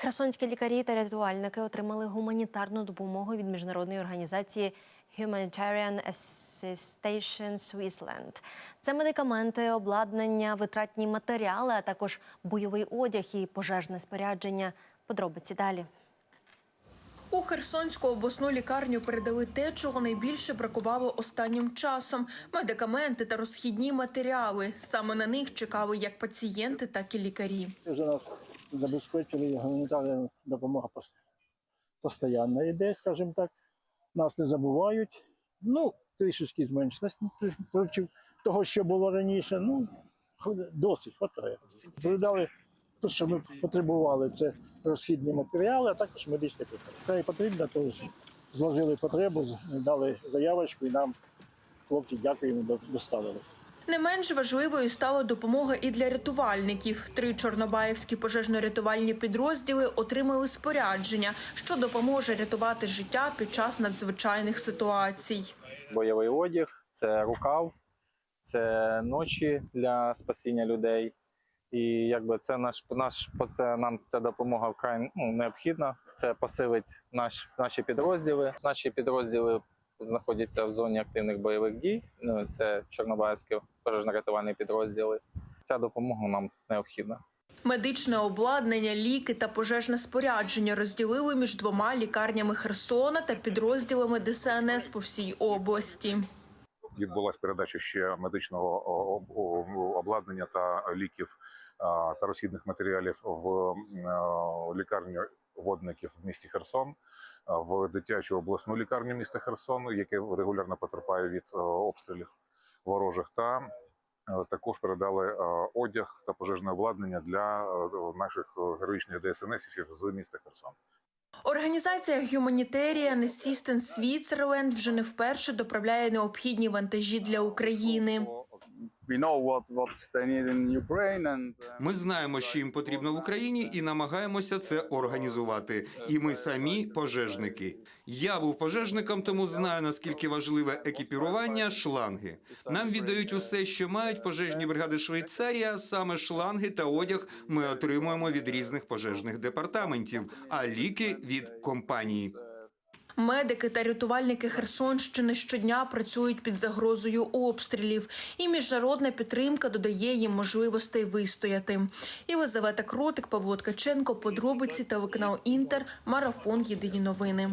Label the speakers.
Speaker 1: Херсонські лікарі та рятувальники отримали гуманітарну допомогу від міжнародної організації Humanitarian Assistation Switzerland. Це медикаменти, обладнання, витратні матеріали, а також бойовий одяг і пожежне спорядження. Подробиці далі.
Speaker 2: У Херсонську обласну лікарню передали те, чого найбільше бракувало останнім часом: медикаменти та розхідні матеріали. Саме на них чекали як пацієнти, так і лікарі.
Speaker 3: Вже нас забезпечили гуманітарна допомога пост- постійно йде, скажімо так. Нас не забувають. Ну, трішечки зменшилось проти того, що було раніше. Ну, досить хватає. Передали те, що ми потребували, це розхідні матеріали, а також медичні. Це і потрібно, то зложили потребу, дали заявочку і нам хлопці дякуємо, до- доставили.
Speaker 2: Не менш важливою стала допомога і для рятувальників. Три чорнобаївські пожежно-рятувальні підрозділи отримали спорядження, що допоможе рятувати життя під час надзвичайних ситуацій.
Speaker 4: бойовий одяг, це рукав, це ночі для спасіння людей. І якби це наш наш це нам ця допомога вкрай ну, необхідна. Це посилить наш наші підрозділи. Наші підрозділи знаходяться в зоні активних бойових дій. Ну це Чорнобаївські пожежно-рятувальні підрозділи. Ця допомога нам необхідна.
Speaker 2: Медичне обладнання, ліки та пожежне спорядження розділили між двома лікарнями Херсона та підрозділами ДСНС по всій області.
Speaker 5: відбулася передача ще медичного обладнання та ліків та розхідних матеріалів в лікарню водників в місті Херсон, в дитячу обласну лікарню міста Херсон, яке регулярно потерпає від е, обстрілів ворожих, та е, також передали е, одяг та пожежне обладнання для е, наших е, героїчних ДСНСів з міста Херсон.
Speaker 2: Організація Humanitarian Assistance Switzerland вже не вперше доправляє необхідні вантажі для України.
Speaker 6: Ми знаємо, що їм потрібно в Україні, і намагаємося це організувати. І ми самі пожежники. Я був пожежником, тому знаю наскільки важливе екіпірування шланги. Нам віддають усе, що мають пожежні бригади Швейцарія. Саме шланги та одяг ми отримуємо від різних пожежних департаментів, а ліки від компанії.
Speaker 2: Медики та рятувальники Херсонщини щодня працюють під загрозою обстрілів, і міжнародна підтримка додає їм можливостей вистояти. Єлизавета Кротик, Павло Ткаченко, подробиці телеканал Інтер, марафон Єдині новини.